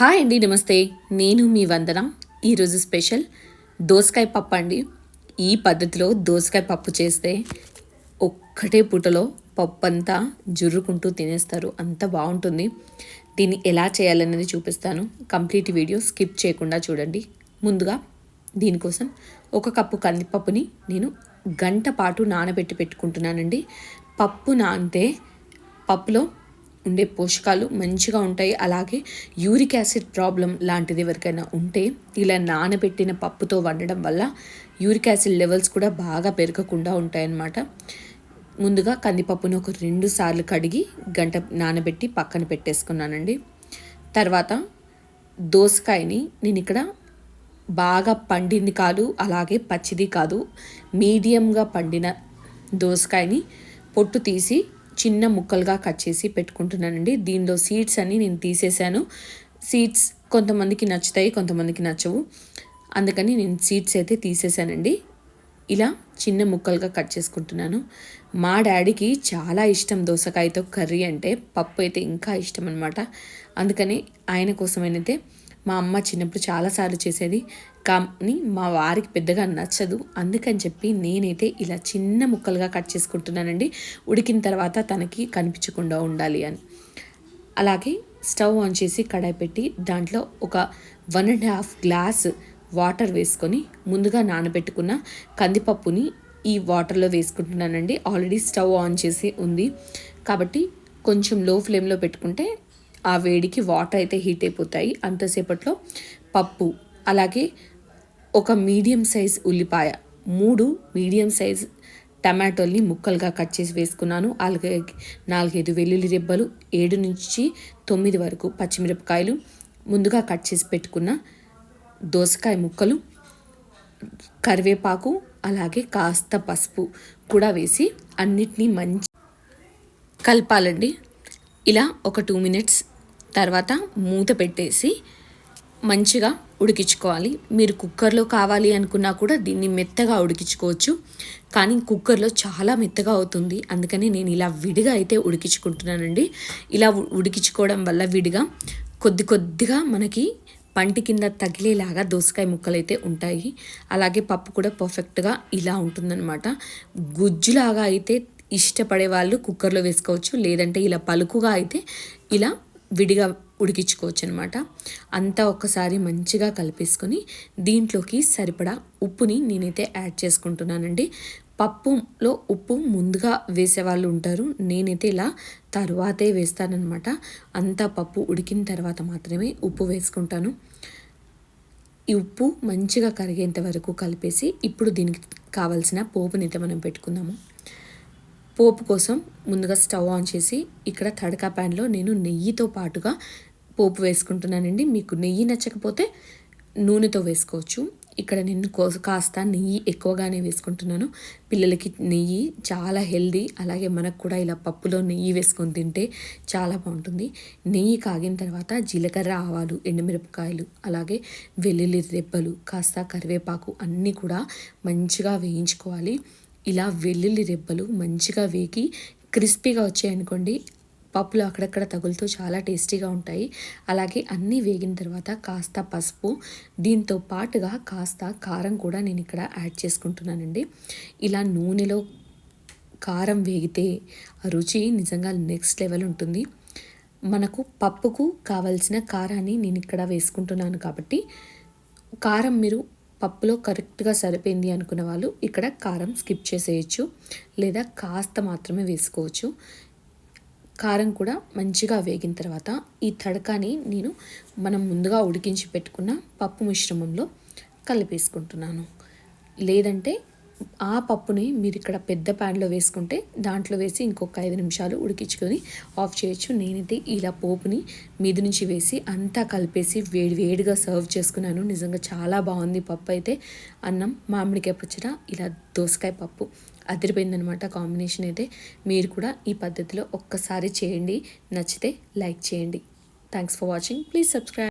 Hi అండి నమస్తే. నేను మీ వందన. ఈరోజు స్పెషల్ దోసకాయ పప్పు అండి. ఈ పద్ధతిలో దోసకాయ పప్పు చేస్తే ఒక్కటే పూటలో పప్పు అంతా జుర్రుకుంటూ తినేస్తారు. అంత బాగుంటుంది. దీన్ని ఎలా చేయాలనేది చూపిస్తాను. కంప్లీట్ వీడియో స్కిప్ చేయకుండా చూడండి. ముందుగా దీనికోసం ఒక కప్పు కందిపప్పుని నేను గంట పాటు నానబెట్టి పెట్టుకుంటున్నానండి. పప్పు నానితే పప్పులో ఉండే పోషకాలు మంచిగా ఉంటాయి. అలాగే యూరిక్ యాసిడ్ ప్రాబ్లం లాంటిది ఎవరికైనా ఉంటే ఇలా నానబెట్టిన పప్పుతో వండడం వల్ల యూరిక్ యాసిడ్ లెవెల్స్ కూడా బాగా పెరగకుండా ఉంటాయన్నమాట. ముందుగా కందిపప్పును ఒక రెండు సార్లు కడిగి గంట నానబెట్టి పక్కన పెట్టేసుకున్నానండి. తర్వాత దోసకాయని నేను ఇక్కడ బాగా పండింది కాదు అలాగే పచ్చిది కాదు. మీడియంగా పండిన దోసకాయని పొట్టు తీసి చిన్న ముక్కలుగా కట్ చేసి పెట్టుకుంటున్నానండి. దీనిలో సీడ్స్ అన్ని నేను తీసేసాను సీడ్స్ కొంతమందికి నచ్చుతాయి కొంతమందికి నచ్చవు. అందుకని నేను సీడ్స్ అయితే తీసేసానండి ఇలా చిన్న ముక్కలుగా కట్ చేసుకుంటున్నాను. మా డాడీకి చాలా ఇష్టం దోసకాయతో కర్రీ అంటే. పప్పు అయితే ఇంకా ఇష్టం అనమాట అందుకని ఆయన కోసమైనైతే మా అమ్మ చిన్నప్పుడు చాలాసార్లు చేసేది. కానీ మా వారికి పెద్దగా నచ్చదు. అందుకని చెప్పి నేనైతే ఇలా చిన్న ముక్కలుగా కట్ చేసుకుంటున్నానండి. ఉడికిన తర్వాత తనకి కనిపించకుండా ఉండాలి అని. అలాగే స్టవ్ ఆన్ చేసి కడాయి పెట్టి దాంట్లో ఒక one and half glass water వేసుకొని ముందుగా నానబెట్టుకున్న కందిపప్పుని ఈ వాటర్లో వేసుకుంటున్నానండి. ఆల్రెడీ స్టవ్ ఆన్ చేసి ఉంది. కాబట్టి కొంచెం లో ఫ్లేమ్లో పెట్టుకుంటే ఆ వేడికి వాటర్ అయితే హీట్ అయిపోతాయి. అంతసేపట్లో పప్పు అలాగే ఒక మీడియం సైజ్ ఉల్లిపాయ మూడు మీడియం సైజ్ టమాటోల్ని ముక్కలుగా కట్ చేసి వేసుకున్నాను. అలాగే నాలుగైదు వెల్లుల్లి రెబ్బలు ఏడు నుంచి తొమ్మిది వరకు పచ్చిమిరపకాయలు ముందుగా కట్ చేసి పెట్టుకున్న దోసకాయ ముక్కలు కరివేపాకు అలాగే కాస్త పసుపు కూడా వేసి అన్నిటినీ మంచి కలపాలండి. ఇలా ఒక టూ మినిట్స్ తర్వాత మూత పెట్టేసి మంచిగా ఉడికించుకోవాలి. మీరు కుక్కర్లో కావాలి అనుకున్నా కూడా దీన్ని మెత్తగా ఉడికించుకోవచ్చు. కానీ కుక్కర్లో చాలా మెత్తగా అవుతుంది. అందుకని నేను ఇలా విడిగా అయితే ఉడికించుకుంటున్నానండి. ఇలా ఉడికించుకోవడం వల్ల విడిగా కొద్ది కొద్దిగా మనకి పంటి కింద తగిలేలాగా దోసకాయ ముక్కలు అయితే ఉంటాయి. అలాగే పప్పు కూడా పర్ఫెక్ట్గా ఇలా ఉంటుందన్నమాట. గుజ్జులాగా అయితే ఇష్టపడే వాళ్ళు కుక్కర్లో వేసుకోవచ్చు లేదంటే ఇలా పలుకుగా అయితే ఇలా విడిగా ఉడికించుకోవచ్చు అనమాట అంతా ఒక్కసారి మంచిగా కలిపేసుకొని దీంట్లోకి సరిపడా ఉప్పుని నేనైతే యాడ్ చేసుకుంటున్నానండి. పప్పులో ఉప్పు ముందుగా వేసే వాళ్ళు ఉంటారు నేనైతే ఇలా తర్వాతే వేస్తానమాట అంతా పప్పు ఉడికిన తర్వాత మాత్రమే ఉప్పు వేసుకుంటాను. ఈ ఉప్పు మంచిగా కరిగేంత వరకు కలిపేసి ఇప్పుడు దీనికి కావాల్సిన పోపునైతే మనం పెట్టుకుందాము. పోపు కోసం ముందుగా స్టవ్ ఆన్ చేసి ఇక్కడ తడకా ప్యాన్లో నేను నెయ్యితో పాటుగా పోపు వేసుకుంటున్నానండి. మీకు నెయ్యి నచ్చకపోతే నూనెతో వేసుకోవచ్చు. ఇక్కడ నేను కాస్త నెయ్యి ఎక్కువగానే వేసుకుంటున్నాను. పిల్లలకి నెయ్యి చాలా హెల్దీ అలాగే మనకు కూడా ఇలా పప్పులో నెయ్యి వేసుకొని తింటే చాలా బాగుంటుంది. నెయ్యి కాగిన తర్వాత జీలకర్ర ఆవాలు ఎండుమిరపకాయలు అలాగే వెల్లుల్లి రెబ్బలు కాస్త కరివేపాకు అన్నీ కూడా మంచిగా వేయించుకోవాలి. ఇలా వెల్లుల్లి రెబ్బలు మంచిగా వేగి క్రిస్పీగా వచ్చాయనుకోండి పప్పులు అక్కడక్కడ తగులుతూ చాలా టేస్టీగా ఉంటాయి. అలాగే అన్నీ వేగిన తర్వాత కాస్త పసుపు దీంతో పాటుగా కాస్త కారం కూడా నేను ఇక్కడ యాడ్ చేసుకుంటున్నానండి. ఇలా నూనెలో కారం వేగితే ఆ రుచి నిజంగా నెక్స్ట్ లెవెల్ ఉంటుంది. మనకు పప్పుకు కావలసిన కారాన్ని నేను ఇక్కడ వేసుకుంటున్నాను కాబట్టి కారం మీరు పప్పులో కరెక్ట్గా సరిపోయింది అనుకున్న వాళ్ళు ఇక్కడ కారం స్కిప్ చేసేయచ్చు. లేదా కాస్త మాత్రమే వేసుకోవచ్చు. కారం కూడా మంచిగా వేగిన తర్వాత ఈ తడకాని నేను మనం ముందుగా ఉడికించి పెట్టుకున్న పప్పు మిశ్రమంలో కలిపేసుకుంటున్నాను. లేదంటే ఆ పప్పుని మీరు ఇక్కడ పెద్ద ప్యాన్లో వేసుకుంటే దాంట్లో వేసి ఇంకొక ఐదు నిమిషాలు ఉడికించుకొని ఆఫ్ చేయొచ్చు. నేనైతే ఇలా పోపుని మీద నుంచి వేసి అంతా కలిపేసి వేడి వేడిగా సర్వ్ చేసుకున్నాను. నిజంగా చాలా బాగుంది పప్పు అయితే. అన్నం మామిడికాయ పచ్చడ ఇలా దోసకాయ పప్పు అదిరిపోయిందనమాట కాంబినేషన్ అయితే. మీరు కూడా ఈ పద్ధతిలో ఒక్కసారి చేయండి. నచ్చితే లైక్ చేయండి. Thanks for watching. Please subscribe.